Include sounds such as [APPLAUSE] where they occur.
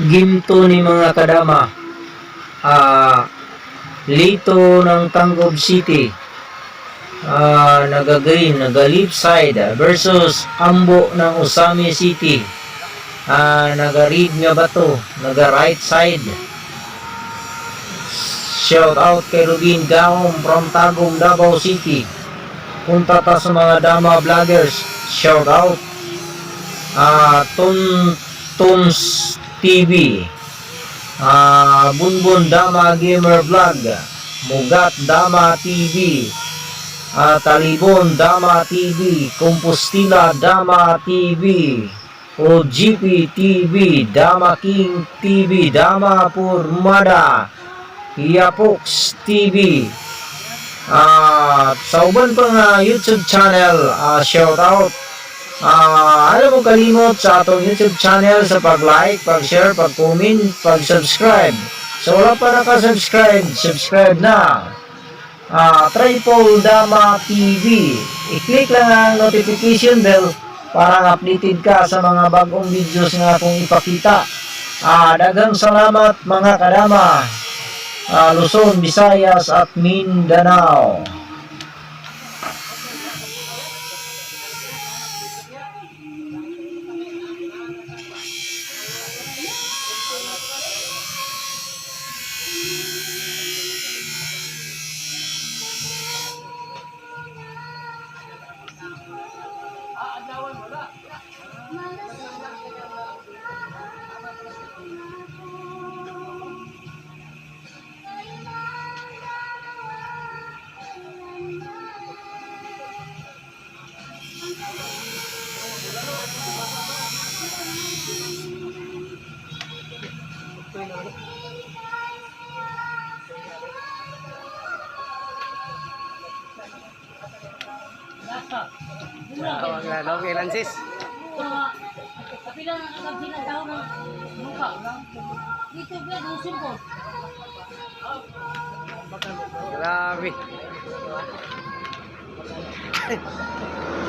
ginto ni mga kadama. Ah, Lito ng Tangob City. Ah, naga-green, naga-left side versus Ambo ng Usami City. Ah, naga-read nga ba to? Naga-right side. Shout out kay Rubin Gaom from Tagum, Davao City. Punta ta sa mga dama vloggers. Shout out. Ah, Tun Tuns TV. Ah, Bunbun Dama Gamer Vlog. Mugat Dama TV. Ah, Talibon Dama TV. Compostila Dama TV. OGP TV. Dama King TV. Dama Purmada. Yapox TV. Ah, sa uban pa nga YouTube channel, ah, shout out. Ah, ano mo kalimot sa atong YouTube channel sa pag-like, pag-share, pag-comment, pag-subscribe. So wala pa naka-subscribe, subscribe na. Ah, Triple Dama TV. I-click lang ang notification bell para updated ka sa mga bagong videos nga akong ipakita. Ah, daghang salamat mga kadama. Ah, Luzon, Visayas at Mindanao. Tawag na daw kay Lansis. Tapi lang ang daw ng mukha. Dito ba ng sumpot? Grabe. [LAUGHS]